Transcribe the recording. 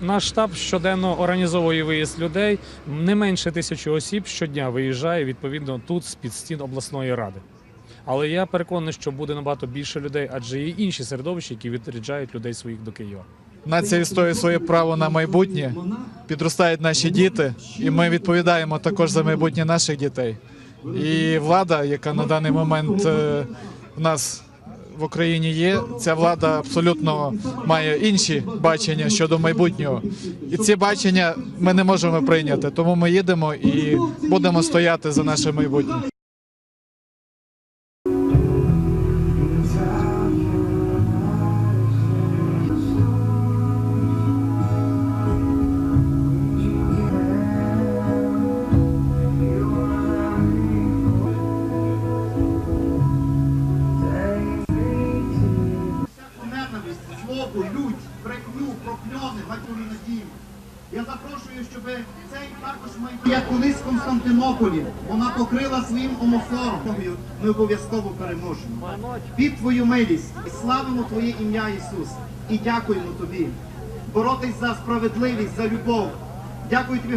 Наш штаб щоденно організовує виїзд людей. Не менше тисячі осіб щодня виїжджає відповідно тут з під стін обласної ради. Але я переконаний, що буде набагато більше людей, адже є інші середовища, які відряджають людей своїх до Києва. Нація відстоює своє право на майбутнє, підростають наші діти, і ми відповідаємо також за майбутнє наших дітей. І влада, яка на даний момент е, в нас в Україні є, ця влада абсолютно має інші бачення щодо майбутнього. І ці бачення ми не можемо прийняти. Тому ми їдемо і будемо стояти за наше майбутнє. Злобу, лють, брехню, прокльони, матюрі надію. Я запрошую, щоб цей також майбутнє, як колись в Константинополі, вона покрила своїм омофором. Ми обов'язково переможемо. Під твою милість і славимо Твоє ім'я Ісус. І дякуємо Тобі. Боротись за справедливість, за любов. Дякую тобі.